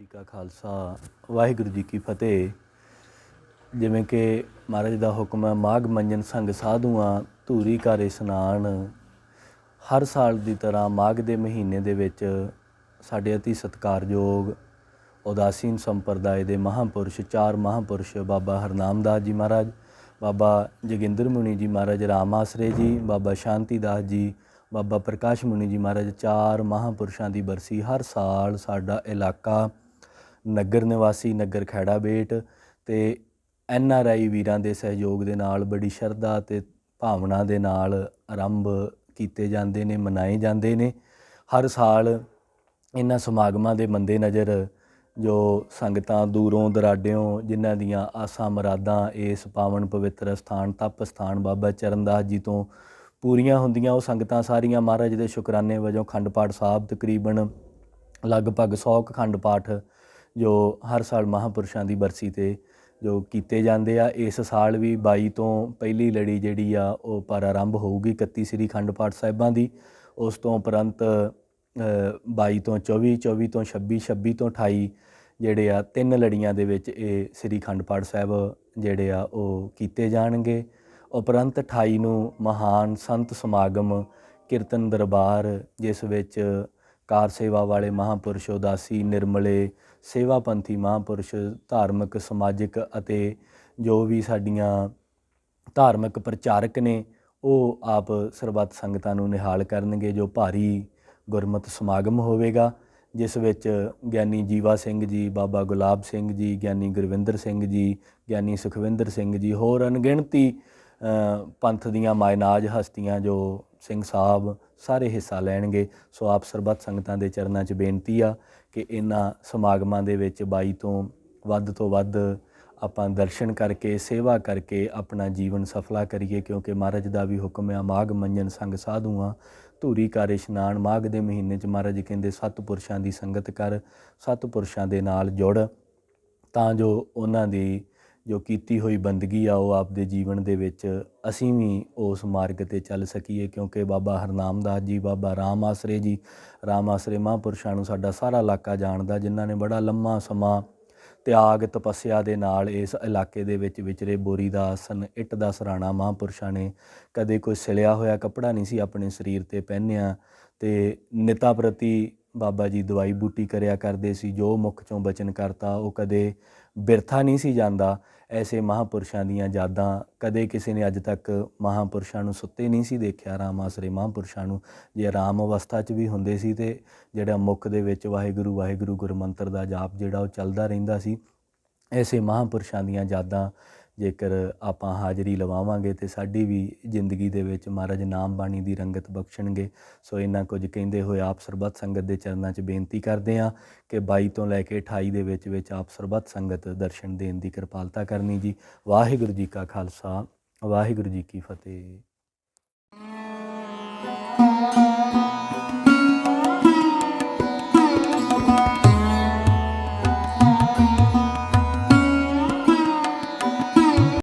ਜੀ ਕਾ ਖਾਲਸਾ, ਵਾਹਿਗੁਰੂ ਜੀ ਕੀ ਫਤਿਹ। ਜਿਵੇਂ ਕਿ ਮਹਾਰਾਜ ਦਾ ਹੁਕਮ ਹੈ, ਮਾਘ ਮੰਜਨ ਸੰਗ ਸਾਧੂਆਂ, ਧੂਰੀ ਕਰ ਇਸਨਾਨ। ਹਰ ਸਾਲ ਦੀ ਤਰ੍ਹਾਂ ਮਾਘ ਦੇ ਮਹੀਨੇ ਦੇ ਵਿੱਚ ਸਾਡੇ ਅਤੀ ਸਤਿਕਾਰਯੋਗ, ਉਦਾਸੀਨ ਸੰਪਰਦਾਇ ਦੇ ਮਹਾਂਪੁਰਸ਼, ਚਾਰ ਮਹਾਂਪੁਰਸ਼ ਬਾਬਾ ਹਰਨਾਮਦਾਸ ਜੀ ਮਹਾਰਾਜ, ਬਾਬਾ ਜੋਗਿੰਦਰ ਮੁਨੀ ਜੀ ਮਹਾਰਾਜ ਰਾਮ ਆਸਰੇ ਜੀ, ਬਾਬਾ ਸ਼ਾਂਤੀਦਾਸ ਜੀ, ਬਾਬਾ ਪ੍ਰਕਾਸ਼ ਮੁਨੀ ਜੀ ਮਹਾਰਾਜ ਚਾਰ ਮਹਾਂਪੁਰਸ਼ਾਂ ਦੀ ਬਰਸੀ ਹਰ ਸਾਲ ਸਾਡਾ ਇਲਾਕਾ ਨਗਰ ਨਿਵਾਸੀ, ਨਗਰ ਖੈੜਾ ਬੇਟ ਤੇ ਐਨ ਆਰ ਆਈ ਵੀਰਾਂ ਦੇ ਸਹਿਯੋਗ ਦੇ ਨਾਲ ਬੜੀ ਸ਼ਰਧਾ ਤੇ ਭਾਵਨਾ ਦੇ ਨਾਲ ਆਰੰਭ ਕੀਤੇ ਜਾਂਦੇ ਨੇ, ਮਨਾਏ ਜਾਂਦੇ ਨੇ। ਹਰ ਸਾਲ ਇਹਨਾਂ ਸਮਾਗਮਾਂ ਦੇ ਮੰਦੇ ਨਜ਼ਰ ਜੋ ਸੰਗਤਾਂ ਦੂਰੋਂ, ਦਰਾਡਿਓਂ ਜਿਨ੍ਹਾਂ ਦੀਆਂ ਆਸਾਂ ਮੁਰਾਦਾਂ ਇਸ ਪਾਵਨ ਪਵਿੱਤਰ ਸਥਾਨ, ਤਪ ਸਥਾਨ ਬਾਬਾ ਚਰਨਦਾਸ ਜੀ ਤੋਂ ਪੂਰੀਆਂ ਹੁੰਦੀਆਂ, ਉਹ ਸੰਗਤਾਂ ਸਾਰੀਆਂ ਮਹਾਰਾਜ ਦੇ ਸ਼ੁਕਰਾਨੇ ਵਜੋਂ ਖੰਡ ਪਾਠ ਸਾਹਿਬ ਤਕਰੀਬਨ ਲਗਭਗ 100 ਕੁ ਖੰਡ ਪਾਠ ਜੋ ਹਰ ਸਾਲ ਮਹਾਪੁਰਸ਼ਾਂ ਦੀ ਬਰਸੀ ਤੇ ਜੋ ਕੀਤੇ ਜਾਂਦੇ ਆ ਇਸ ਸਾਲ ਵੀ 22 ਤੋਂ ਪਹਿਲੀ ਲੜੀ ਜਿਹੜੀ ਆ ਉਹ ਪ੍ਰਾਰੰਭ ਹੋਊਗੀ 31 ਸ੍ਰੀ ਖੰਡ ਪਾਠ ਸਾਹਿਬਾਂ ਦੀ। ਉਸ ਤੋਂ ਉਪਰੰਤ ਅ, 22 ਤੋਂ 24 24 ਤੋਂ 26 26 ਤੋਂ 28 ਜਿਹੜੇ ਆ ਤਿੰਨ ਲੜੀਆਂ ਦੇ ਵਿੱਚ ਇਹ ਸ੍ਰੀ ਖੰਡ ਪਾਠ ਸਾਹਿਬ ਜਿਹੜੇ ਆ ਉਹ ਕੀਤੇ ਜਾਣਗੇ। ਉਪਰੰਤ 28 ਨੂੰ ਮਹਾਨ ਸੰਤ ਸਮਾਗਮ ਕੀਰਤਨ ਦਰਬਾਰ ਜਿਸ ਵਿੱਚ ਕਾਰ ਸੇਵਾ ਵਾਲੇ ਮਹਾਂਪੁਰਸ਼ ਉਦਾਸੀ, ਨਿਰਮਲੇ, ਸੇਵਾਪੰਥੀ ਮਹਾਂਪੁਰਸ਼, ਧਾਰਮਿਕ, ਸਮਾਜਿਕ ਅਤੇ ਜੋ ਵੀ ਸਾਡੀਆਂ ਧਾਰਮਿਕ ਪ੍ਰਚਾਰਕ ਨੇ, ਉਹ ਆਪ ਸਰਬੱਤ ਸੰਗਤਾਂ ਨੂੰ ਨਿਹਾਲ ਕਰਨਗੇ, ਜੋ ਭਾਰੀ ਗੁਰਮਤ ਸਮਾਗਮ ਹੋਵੇਗਾ, ਜਿਸ ਵਿੱਚ ਗਿਆਨੀ ਜੀਵਾ ਸਿੰਘ ਜੀ, ਬਾਬਾ ਗੁਲਾਬ ਸਿੰਘ ਜੀ, ਗਿਆਨੀ ਗੁਰਵਿੰਦਰ ਸਿੰਘ ਜੀ, ਗਿਆਨੀ ਸੁਖਵਿੰਦਰ ਸਿੰਘ ਜੀ, ਹੋਰ ਅਣਗਿਣਤੀ ਪੰਥ ਦੀਆਂ ਮਾਇਨਾਜ ਹਸਤੀਆਂ ਜੋ ਸਿੰਘ ਸਾਹਿਬ ਸਾਰੇ ਹਿੱਸਾ ਲੈਣਗੇ, ਸੋ ਆਪ ਸਰਬੱਤ ਸੰਗਤਾਂ ਦੇ ਚਰਨਾਂ 'ਚ ਬੇਨਤੀ ਆ ਕਿ ਇਹਨਾਂ ਸਮਾਗਮਾਂ ਦੇ ਵਿੱਚ 22 ਤੋਂ ਵੱਧ ਤੋਂ ਵੱਧ ਆਪਾਂ ਦਰਸ਼ਨ ਕਰਕੇ, ਸੇਵਾ ਕਰਕੇ ਆਪਣਾ ਜੀਵਨ ਸਫਲਾ ਕਰੀਏ, ਕਿਉਂਕਿ ਮਹਾਰਾਜ ਦਾ ਵੀ ਹੁਕਮ ਹੈ ਮਾਘ ਮੰਜਨ ਸੰਗ ਸਾਧੂਆਂ ਧੂਰੀ ਕਰ ਇਸ਼ਨਾਨ, ਮਾਘ ਦੇ ਮਹੀਨੇ 'ਚ ਮਹਾਰਾਜ ਕਹਿੰਦੇ ਸੱਤ ਪੁਰਸ਼ਾਂ ਦੀ ਸੰਗਤ ਕਰ, ਸੱਤ ਪੁਰਸ਼ਾਂ ਦੇ ਨਾਲ ਜੁੜ। ਤਾਂ ਜੋ ਉਹਨਾਂ ਦੀ ਜੋ ਕੀਤੀ ਹੋਈ ਬੰਦਗੀ ਆ ਉਹ ਆਪਦੇ ਜੀਵਨ ਦੇ ਵਿੱਚ ਅਸੀਂ ਵੀ ਉਸ ਮਾਰਗ ਤੇ ਚੱਲ ਸਕੀਏ, ਕਿਉਂਕਿ ਬਾਬਾ ਹਰਨਾਮਦਾਸ ਜੀ, ਬਾਬਾ ਰਾਮ ਆਸਰੇ ਜੀ, ਰਾਮ ਆਸਰੇ ਮਹਾਂਪੁਰਸ਼ਾਂ ਨੂੰ ਸਾਡਾ ਸਾਰਾ ਇਲਾਕਾ ਜਾਣਦਾ, ਜਿਨ੍ਹਾਂ ਨੇ ਬੜਾ ਲੰਮਾ ਸਮਾਂ ਤਿਆਗ ਤਪੱਸਿਆ ਦੇ ਨਾਲ ਇਸ ਇਲਾਕੇ ਦੇ ਵਿੱਚ ਵਿਚਰੇ ਬੋਰੀ ਦਾ ਆਸਨ, ਇੱਟ ਦਾ ਸਰਾਣਾ ਮਹਾਂਪੁਰਸ਼ਾਂ ਨੇ ਕਦੇ ਕੋਈ ਸਿਲਿਆ ਹੋਇਆ ਕੱਪੜਾ ਨਹੀਂ ਸੀ ਆਪਣੇ ਸਰੀਰ ਤੇ ਪਹਿਨਿਆ ਤੇ ਨਿਤਾ ਪ੍ਰਤੀ ਬਾਬਾ ਜੀ ਦਵਾਈ ਬੂਟੀ ਕਰਿਆ ਕਰਦੇ ਸੀ, ਜੋ ਮੁਖ ਚੋਂ ਬਚਨ ਕਰਤਾ, ਉਹ ਕਦੇ ਬਿਰਥਾ ਨਹੀਂ ਸੀ ਜਾਂਦਾ। ਐਸੇ ਮਹਾਂਪੁਰਸ਼ਾਂ ਦੀਆਂ ਯਾਦਾਂ ਕਦੇ ਕਿਸੇ ਨੇ ਅੱਜ ਤੱਕ ਮਹਾਂਪੁਰਸ਼ਾਂ ਨੂੰ ਸੁੱਤੇ ਨਹੀਂ ਸੀ ਦੇਖਿਆ। ਰਾਮ ਆਸਰੇ ਮਹਾਂਪੁਰਸ਼ਾਂ ਨੂੰ ਜੇ ਆਰਾਮ ਅਵਸਥਾ 'ਚ ਵੀ ਹੁੰਦੇ ਸੀ ਤੇ ਜਿਹੜਾ ਮੁਖ ਦੇ ਵਿੱਚ ਵਾਹਿਗੁਰੂ ਵਾਹਿਗੁਰੂ ਗੁਰਮੰਤਰ ਦਾ ਜਾਪ ਜਿਹੜਾ ਉਹ ਚੱਲਦਾ ਰਹਿੰਦਾ ਸੀ, ਐਸੇ ਮਹਾਂਪੁਰਸ਼ਾਂ ਦੀਆਂ ਯਾਦਾਂ ਜੇਕਰ ਆਪਾਂ ਹਾਜ਼ਰੀ ਲਵਾਵਾਂਗੇ ਤੇ ਸਾਡੀ ਵੀ ਜ਼ਿੰਦਗੀ ਦੇ ਵਿੱਚ ਮਹਾਰਾਜ ਨਾਮ ਬਾਣੀ ਦੀ ਰੰਗਤ ਬਖਸ਼ਣਗੇ। ਸੋ ਇਹਨਾਂ ਕੁਝ ਕਹਿੰਦੇ ਹੋਏ ਆਪ ਸਰਬੱਤ ਸੰਗਤ ਦੇ ਚਰਨਾਂ 'ਚ ਬੇਨਤੀ ਕਰਦੇ ਹਾਂ ਕਿ 22 ਤੋਂ ਲੈ ਕੇ 28 ਦੇ ਵਿੱਚ ਵਿੱਚ ਆਪ ਸਰਬੱਤ ਸੰਗਤ ਦਰਸ਼ਨ ਦੇਣ ਦੀ ਕਿਰਪਾਲਤਾ ਕਰਨੀ ਜੀ। ਵਾਹਿਗੁਰੂ ਜੀ ਕਾ ਖਾਲਸਾ, ਵਾਹਿਗੁਰੂ ਜੀ ਕੀ ਫਤਿਹ।